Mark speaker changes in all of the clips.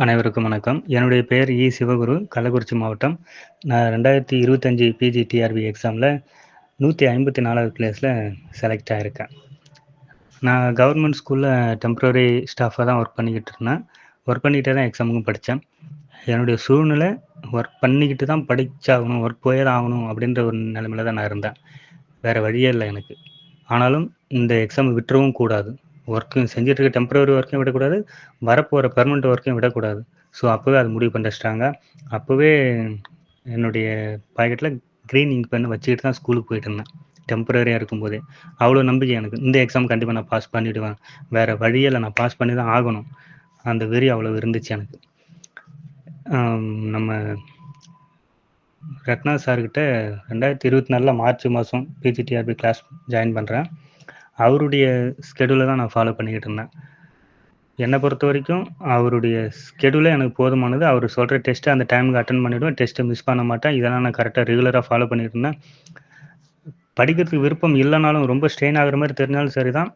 Speaker 1: அனைவருக்கும் வணக்கம். என்னுடைய பெயர் இ. சிவகுரு. கள்ளக்குறிச்சி மாவட்டம். நான் 2025 பிஜி டிஆர்பி எக்ஸாம்ல 154வது பிளேஸ்ல செலக்ட் ஆகியிருக்கேன் நான் கவர்மெண்ட் ஸ்கூலில் டெம்ப்ரவரி ஸ்டாஃபாக தான் ஒர்க் பண்ணிக்கிட்டு இருந்தேன். ஒர்க் பண்ணிக்கிட்டே தான் எக்ஸாமுக்கும் படித்தேன் என்னுடைய சூழ்நிலை ஒர்க் பண்ணிக்கிட்டு தான் படித்தாகணும் ஒர்க் போயே தான் ஆகணும் அப்படின்ற ஒரு நிலைமையில தான் நான் இருந்தேன். வேற வழியே இல்லை எனக்கு. ஆனாலும் இந்த எக்ஸாம் விட்டுறவும் கூடாது. ஒர்க்கும் செஞ்சுட்டு இருக்க டெம்பரவரி ஒர்க்கையும் விடக்கூடாது. வரப்போகிற பெர்மனன்ட் ஒர்க்கையும் விடக்கூடாது. ஸோ அப்போவே அது முடிவு பண்ண ஸ்ட்ராங்கா. அப்போவே என்னுடைய பாக்கெட்டில் க்ரீன் இங்க் பென் வச்சுக்கிட்டு தான் ஸ்கூலுக்கு போயிட்டு இருந்தேன். டெம்பரரியாக இருக்கும்போதே. அவ்வளோ நம்பிக்கை எனக்கு. இந்த எக்ஸாம் கண்டிப்பாக நான் பாஸ் பண்ணிவிடுவேன் வேறு வழியில் நான் பாஸ் பண்ணி தான் ஆகணும். அந்த வெறி அவ்வளோ இருந்துச்சு எனக்கு. நம்ம ரத்னா சார்கிட்ட 2024ல மார்ச் மாதம் பிஜிடிஆர்பி கிளாஸ் ஜாயின் பண்ணுறேன் அவருடைய ஸ்கெடியூலை தான் நான் ஃபாலோ பண்ணிக்கிட்டு இருந்தேன். என்னை பொறுத்த வரைக்கும் அவருடைய ஸ்கெடியூலே எனக்கு போதுமானது. அவர் சொல்கிற டெஸ்ட்டு அந்த டைமுக்கு அட்டன் பண்ணிடுவேன். டெஸ்ட்டு மிஸ் பண்ண மாட்டேன். இதெல்லாம் நான் கரெக்டாக ரெகுலராக ஃபாலோ பண்ணிகிட்டு இருந்தேன். படிக்கிறதுக்கு விருப்பம் இல்லைனாலும் ரொம்ப ஸ்ட்ரெயின் ஆகிற மாதிரி தெரிஞ்சாலும் சரி தான்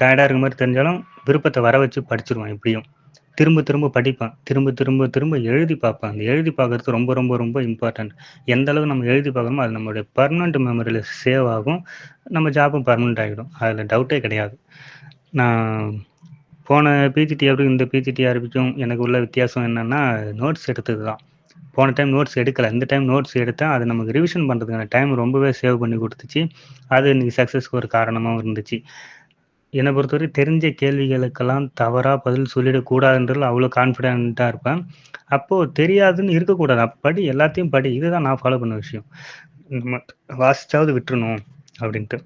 Speaker 1: டயர்டாக இருக்கிற மாதிரி தெரிஞ்சாலும், விருப்பத்தை வர வச்சு படிச்சிருவேன் எப்படியும். திரும்ப திரும்ப படிப்பேன். திரும்ப திரும்ப திரும்ப எழுதி பார்ப்பேன். அந்த எழுதி பார்க்கறது ரொம்ப ரொம்ப ரொம்ப இம்பார்ட்டன்ட். எந்த அளவுக்கு நம்ம எழுதி பார்க்குறோமோ, அது நம்மளுடைய பர்மனெண்ட் மெமரியில் சேவ் ஆகும். நம்ம ஜாப்பும் பர்மனெண்ட் ஆகிடும் அதில் டவுட்டே கிடையாது. நான் போன பிஜிடிஆருக்கும் இந்த பிஜிடிஆருக்கும் எனக்கு உள்ள வித்தியாசம் என்னென்னா நோட்ஸ் எடுத்தது தான். போன டைம் நோட்ஸ் எடுக்கலை இந்த டைம் நோட்ஸ் எடுத்தேன். அது நமக்கு ரிவிஷன் பண்ணுறதுக்கான டைம் ரொம்பவே சேவ் பண்ணி கொடுத்துச்சு அது இன்றைக்கி சக்ஸஸ்க்கு ஒரு காரணமாகவும் இருந்துச்சு. என்னை பொறுத்தவரை தெரிஞ்ச கேள்விகளுக்கெல்லாம் தவறாக பதில் சொல்லிடக்கூடாதுன்றதுல அவ்வளோ கான்ஃபிடென்ட்டாக இருப்பேன். அப்போது தெரியாதுன்னு இருக்கக்கூடாது. அப்போ படி, எல்லாத்தையும் படி. இதுதான் நான் ஃபாலோ பண்ண விஷயம். நம்ம வாசிச்சாவது விட்டுறணும் அப்படின்ட்டு.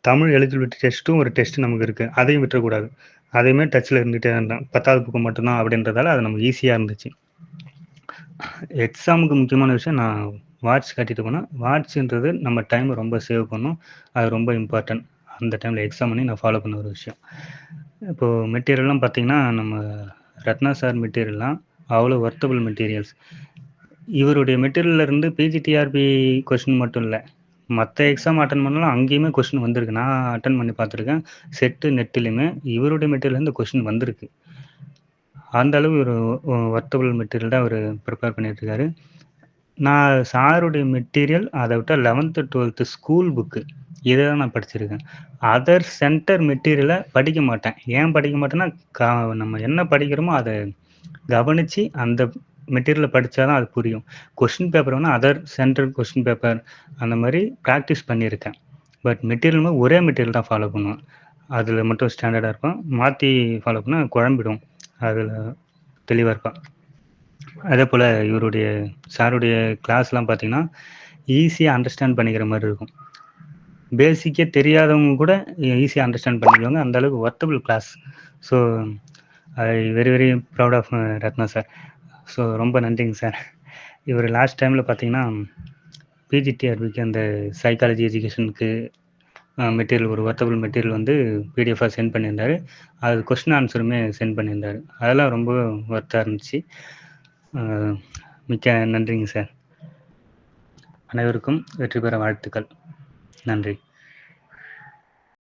Speaker 1: தமிழ் எலிஜிபிலிட்டி டெஸ்ட்டும் ஒரு டெஸ்ட் நமக்கு இருக்குது அதையும் விட்டுறக்கூடாது. அதையுமே டச்சில் இருந்துகிட்டே இருந்தேன். பத்தாவது புக்கு மட்டும்தான் அப்படின்றதால அது நமக்கு ஈஸியாக இருந்துச்சு. எக்ஸாமுக்கு முக்கியமான விஷயம் நான் வாட்ச் கட்டிட்டு போனேன். வாட்ச்ன்றது நம்ம டைம் ரொம்ப சேவ் பண்ணும். அது ரொம்ப இம்பார்ட்டன்ட். அந்த டைமில் எக்ஸாம் பண்ணி நான் ஃபாலோ பண்ண ஒரு விஷயம். இப்போது மெட்டீரியல்லாம் பார்த்தீங்கன்னா, நம்ம ரத்னா சார் மெட்டீரியல்லாம் அவ்வளோ ஒர்த்தபிள் மெட்டீரியல்ஸ். இவருடைய மெட்டீரியல்ல இருந்து பிஜிடிஆர்பி கொஷின் மட்டும் இல்லை மற்ற எக்ஸாம் அட்டன் பண்ணாலும் அங்கேயுமே கொஷின் வந்திருக்கு. நான் அட்டன் பண்ணி பார்த்துருக்கேன். செட்டு, நெட்டிலையுமே இவருடைய மெட்டீரியல்லேருந்து கொஷின் வந்திருக்கு. அந்த அளவு ஒரு ஒர்த்தபிள் மெட்டீரியல் தான் அவர் ப்ரிப்பேர் பண்ணிட்டு இருக்காரு. நான் சாருடைய மெட்டீரியல் அதை விட்டால் லெவன்த்து டுவெல்த்து ஸ்கூல் புக்கு. இதை தான் நான் படிச்சிருக்கேன். அதர் சென்டர் மெட்டீரியலை படிக்க மாட்டேன். ஏன் படிக்க மாட்டேன்னா, கா நம்ம என்ன படிக்கிறோமோ அதை கவனித்து அந்த மெட்டீரியலை படித்தா தான் அது புரியும். கொஸ்டின் பேப்பர் வேணா அதர் சென்டர் கொஸ்டின் பேப்பர் அந்த மாதிரி ப்ராக்டிஸ் பண்ணியிருக்கேன். பட் மெட்டீரியல் ஒரே மெட்டீரியல் தான் ஃபாலோ பண்ணுவேன். அதில் மட்டும் ஸ்டாண்டர்டாக இருக்கும் மாற்றி ஃபாலோ பண்ணால் குழம்பிடும். தெளிவாக இருப்பான் அதே போல் இவருடைய சாருடைய கிளாஸ்லாம் பார்த்தீங்கன்னா, ஈஸியாக அண்டர்ஸ்டாண்ட் பண்ணிக்கிற மாதிரி இருக்கும். பேசிக்கே தெரியாதவங்க கூட ஈஸியாக அண்டர்ஸ்டாண்ட் பண்ணிக்குவாங்க. அந்த அளவுக்கு worthable class. So I very very proud of Ratna sir. So ரொம்ப நன்றிங்க சார். இவர் லாஸ்ட் டைமில் பார்த்தீங்கன்னா, பிஜிடிஆர்பிக்கு அந்த சைக்காலஜி எஜுகேஷனுக்கு மெட்டீரியல் ஒரு ஒர்த்தபிள் மெட்டீரியல் வந்து பிடிஎஃபாக சென்ட் பண்ணியிருந்தாரு. அது கொஸ்டின் ஆன்சருமே சென்ட் பண்ணியிருந்தாரு. அதெல்லாம் ரொம்ப ஒர்த்தாக இருந்துச்சு. Uh, மிக்க நன்றிங்க சார். அனைவருக்கும் வெற்றி பெற வாழ்த்துக்கள். நன்றி.